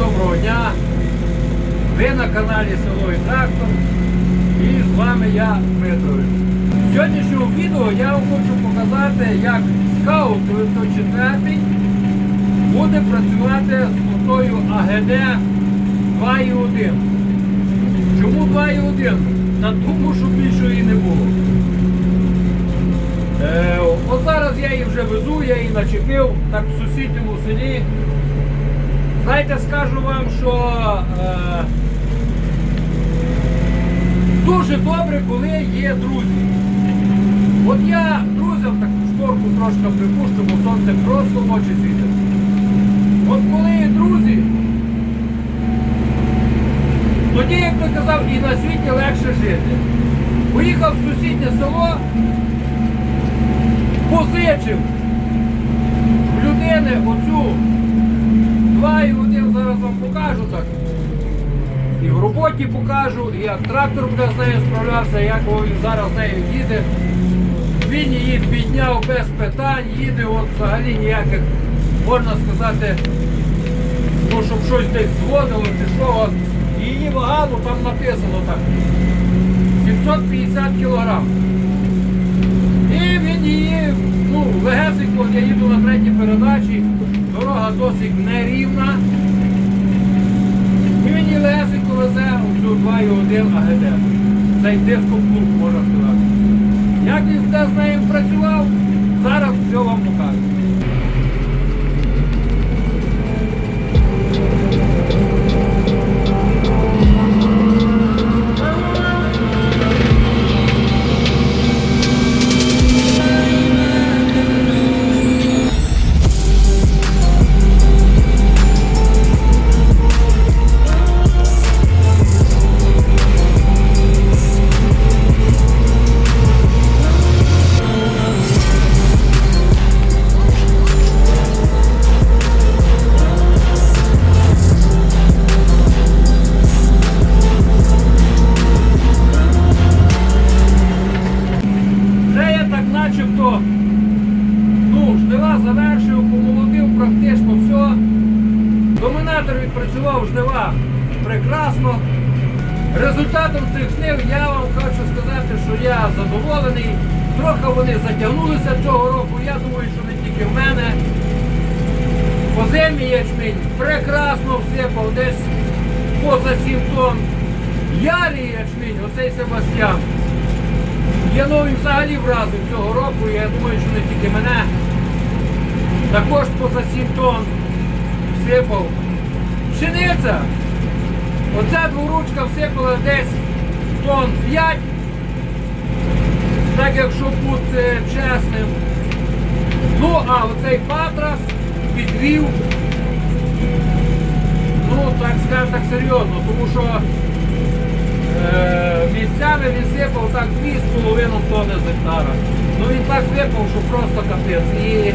доброго дня! Ви на каналі Село і Трактор і з вами я Дмитрович. В сьогоднішньому відео я вам хочу показати, як скаут 904 буде працювати з мотою АГД 2.1. Чому 2.1? Та тому, що більшої не було. Е, от зараз я її вже везу, я її начепив так в сусідньому селі. Знаєте, скажу вам, що е, дуже добре, коли є друзі. От я друзям так шторку трошки припущу, бо сонце просто в очі світить. От коли є друзі, тоді, як ти казав, і на світі легше жити. Поїхав в сусіднє село, позичив людини оцю два і один зараз вам покажу так. І в роботі покажу, і як трактор буде з нею справлявся, як він зараз з нею їде. Він її підняв без питань, їде, от взагалі ніяких, можна сказати, ну щоб щось десь зводило чи що. От. Її вага, ну там написано так. 750 кілограм. І він її, ну, легесенько, я їду на третій передачі, дорога досить нерівна. 2 і 1 АГД. Цей клуб, можна сказати. Як він з нею працював, зараз все вам покажу. Домінатор відпрацював жнива прекрасно. Результатом цих жнив я вам хочу сказати, що я задоволений. Трохи вони затягнулися цього року. Я думаю, що не тільки в мене. По землі ячмінь прекрасно всипав, десь поза 7 тонн. Ярий ячмінь, оцей Себастьян. Я ну взагалі вразив цього року, я думаю, що не тільки мене. Також поза 7 тонн всипав. Пшениця. Оця дворучка всипала десь тонн 5. Так якщо бути чесним. Ну, а оцей патрас підвів. Ну, так скажемо так серйозно, тому що Е, місцями він сипав так 2,5 тонни з гектара. Ну він так випав, що просто капець.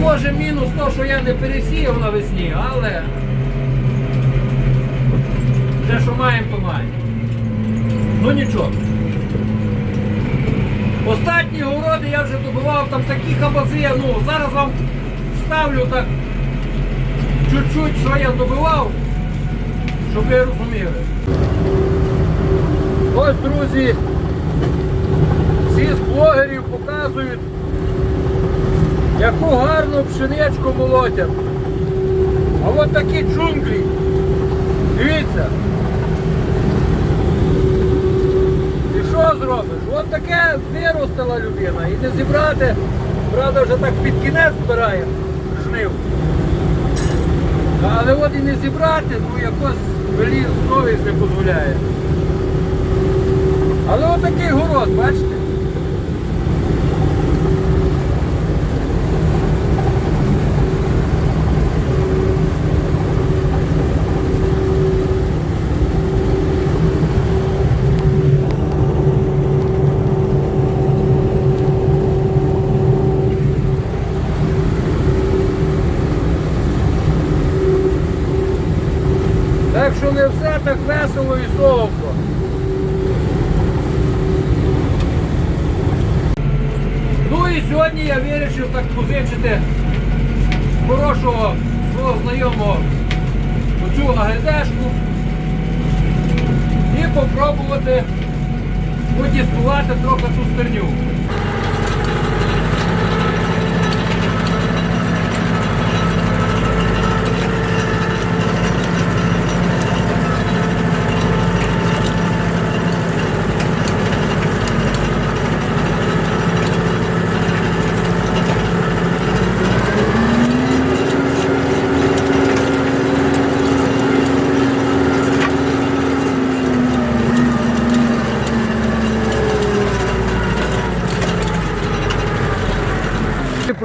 Може мінус то, що я не пересіяв навесні, але те, що маємо, то маємо. Ну нічого. Останні городи я вже добував, там такі хабази, ну зараз вам вставлю так чуть-чуть, що я добивав, щоб ви розуміли. Ось, друзі, всі з блогерів показують, яку гарну пшеничку молотять. А от такі джунглі. Дивіться. І що зробиш? От таке виростила людина. І не зібрати, правда, вже так під кінець збирає жнив. Але от і не зібрати, ну якось велі совість не дозволяє. Але отакий город, бачите? Так що не все так весело і солодко. Ну і сьогодні я вирішив так позичити хорошого свого знайомого оцю АГДшку і попробувати потіскувати трохи ту стерню.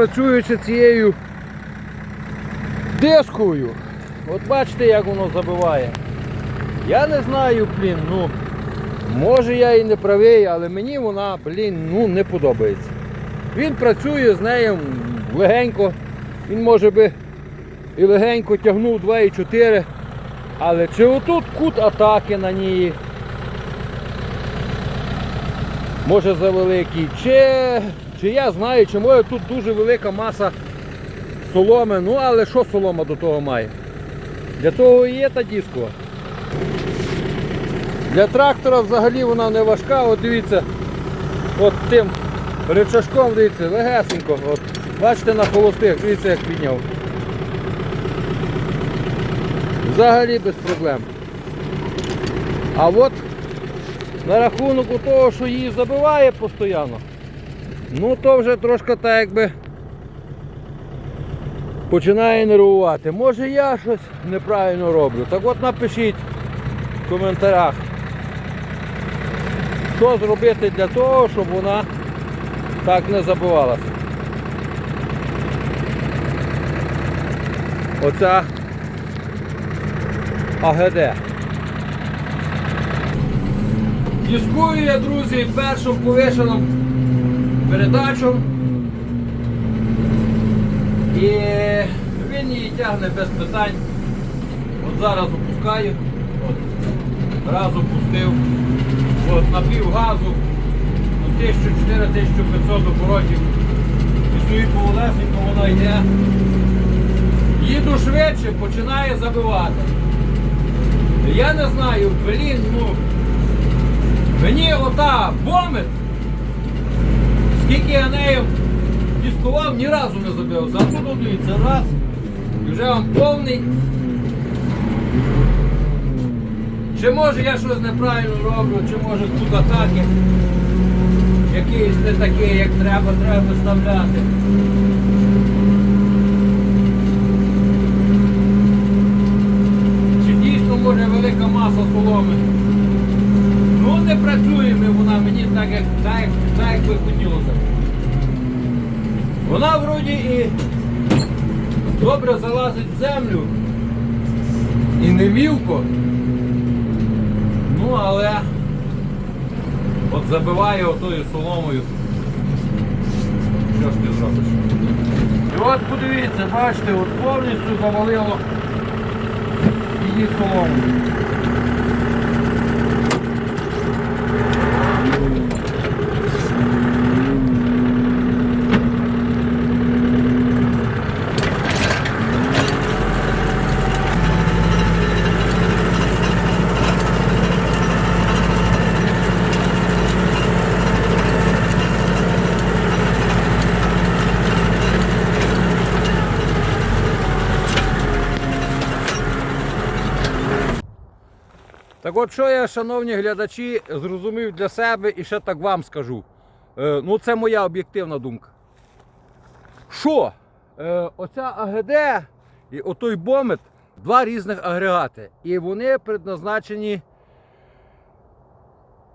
Працюючи цією дискою, от бачите, як воно забиває. Я не знаю, блін, ну, може я і не правий, але мені вона, блін, ну, не подобається. Він працює з нею легенько, він може би і легенько тягнув 2,4, але чи отут кут атаки на ній, може завеликий, чи, чи я знаю, чи може тут дуже велика маса соломи, ну але що солома до того має? Для того і є та дискова. Для трактора взагалі вона не важка, от дивіться, от тим речашком, дивіться, легесенько. От, бачите на холостих, дивіться як підняв. Взагалі без проблем. А от на рахунок того, що її забиває постійно, ну то вже трошки так якби починає нервувати. Може я щось неправильно роблю. Так от напишіть в коментарях, що зробити для того, щоб вона так не забивалася. Оця АГД. Дискую я, друзі, першим повишеним передачу. І він її тягне без питань. От зараз опускаю. От. Раз опустив. От, на пів газу. 1400-1500 оборотів. І стою поволесенько вона йде. Їду швидше, починає забивати. Я не знаю, блін, ну. Мені ота бомит, скільки я нею дискував, ні разу не забив. Зато дивіться, раз. Вже вам повний. Чи може я щось неправильно роблю, чи може тут атаки якийсь не такий, як треба, треба виставляти. Чи дійсно може велика маса соломи? Ну не працює вона мені так, як, так, так як би хотілося. Вона вроді і добре залазить в землю і не мілко. Ну але от забиває отою соломою. Що ж ти зробиш? І от подивіться, бачите, от повністю завалило її соломою. Так от що я, шановні глядачі, зрозумів для себе і ще так вам скажу. Е, ну це моя об'єктивна думка. Що? Е, оця АГД і отой бомет два різних агрегати. І вони предназначені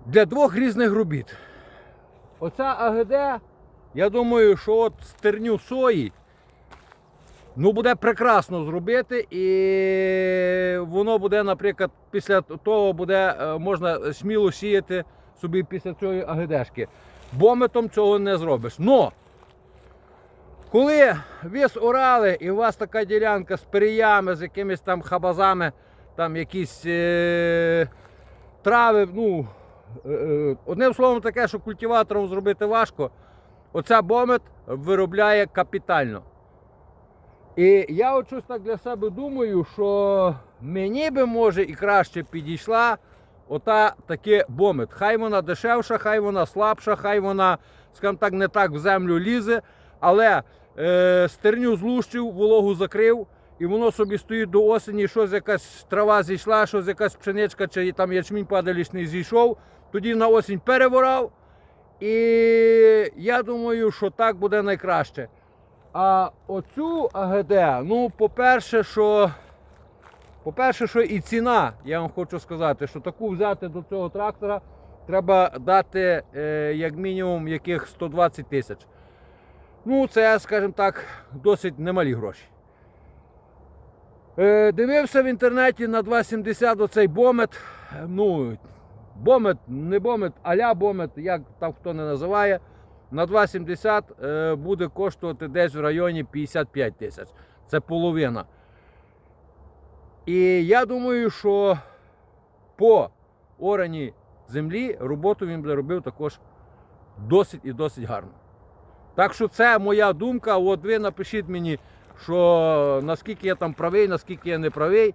для двох різних робіт. Оця АГД, я думаю, що от стерню сої Ну, буде прекрасно зробити, і воно буде, наприклад, після того буде е, можна сміло сіяти собі після цієї агедешки. Бометом цього не зробиш. Но коли ви орали і у вас така ділянка з періями, з якимись там хабазами, там якісь е- трави, ну, е- е, одним словом таке, що культиватором зробити важко, оця бомет виробляє капітально. І я щось так для себе думаю, що мені би може і краще підійшла ота таки бомет. Хай вона дешевша, хай вона слабша, хай вона, скажімо так, не так в землю лізе, але е, стерню злущив, вологу закрив, і воно собі стоїть до осені, щось якась трава зійшла, щось якась пшеничка, чи там ячмінь падалішний зійшов, тоді на осінь переворав. І я думаю, що так буде найкраще. А оцю АГД, ну, по-перше, що. По-перше, що і ціна, я вам хочу сказати, що таку взяти до цього трактора треба дати е, як мінімум яких 120 тисяч. Ну, це, скажімо так, досить немалі гроші. Е, дивився в інтернеті на 2,70 оцей бомет. Ну, бомет, не бомет, аля бомет, як там хто не називає. На 2,70 е, буде коштувати десь в районі 55 тисяч. Це половина. І я думаю, що по ораній землі роботу він буде робив також досить і досить гарно. Так що це моя думка. От ви напишіть мені, що наскільки я там правий, наскільки я не правий.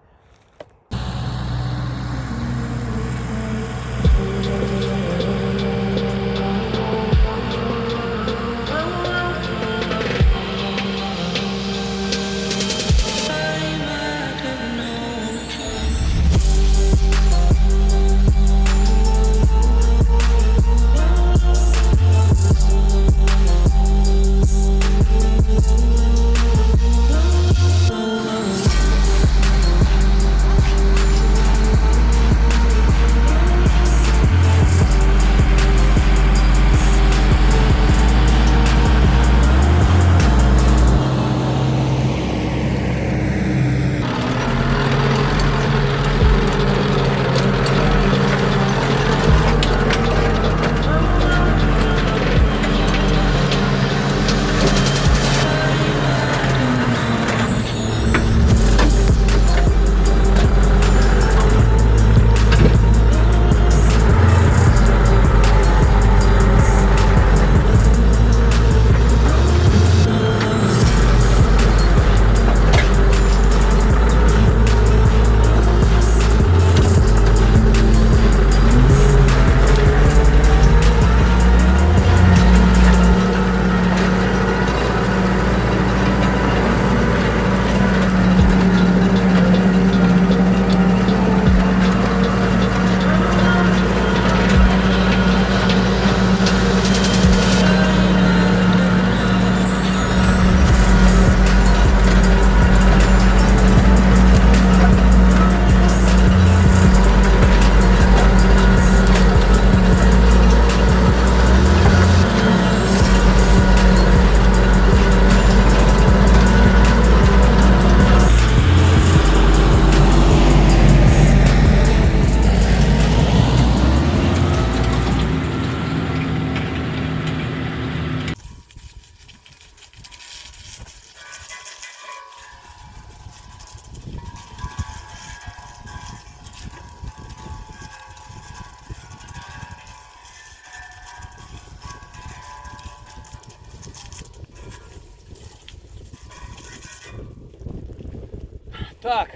Так,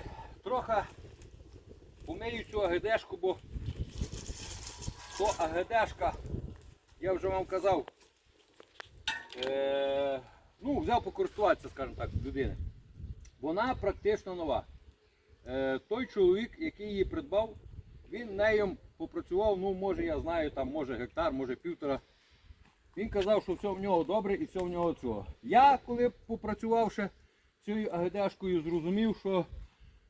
трохи умию цю АГДшку, бо то АГДшка, я вже вам казав, е, ну, взяв покористуватися, скажімо так, людини. Вона практично нова. Е, той чоловік, який її придбав, він нею попрацював, ну, може, я знаю, там, може гектар, може півтора. Він казав, що все в нього добре і все в нього цього. Я, коли попрацювавши цією АГДшкою, зрозумів, що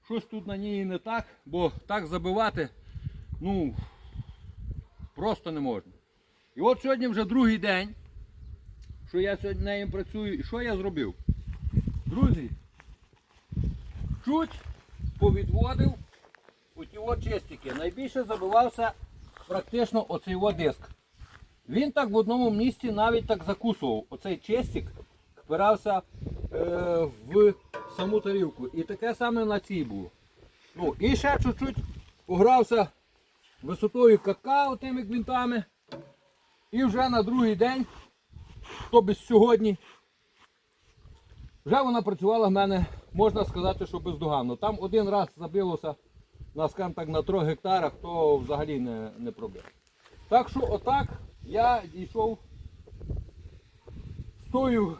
щось тут на ній не так, бо так забивати, ну, просто не можна. І от сьогодні вже другий день, що я сьогодні нею працюю, і що я зробив? Друзі, чуть повідводив оті от. Найбільше забивався практично оцей диск. Він так в одному місці навіть так закусував. Оцей чистик впирався е, в саму тарілку. І таке саме на цій було. Ну, і ще чуть-чуть погрався висотою катка отими гвинтами. І вже на другий день, то без сьогодні, Вже вона працювала в мене, можна сказати, що бездоганно. Там один раз забилося на, скажімо так, на 3 гектарах, то взагалі не, не проблема. Так що отак я дійшов з тою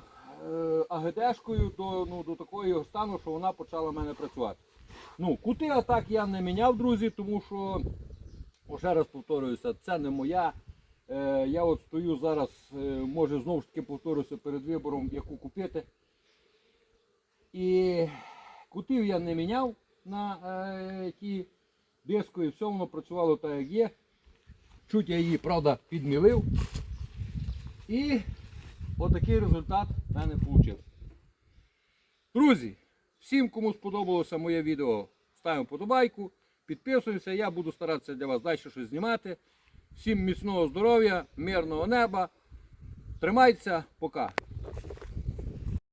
АГДшкою до, ну, до такого стану, що вона почала в мене працювати. Ну, кути атак я не міняв, друзі, тому що, ще раз повторююся, це не моя. Е, я от стою зараз, е, може знову ж таки повторюся перед вибором, яку купити. І кутів я не міняв на е, ті диску, і все воно працювало так, як є. Чуть я її, правда, підмілив. І отакий результат в не вийшло. Друзі, всім, кому сподобалося моє відео, ставимо подобайку, підписуємося, я буду старатися для вас далі щось знімати. Всім міцного здоров'я, мирного неба. Тримайтеся, пока.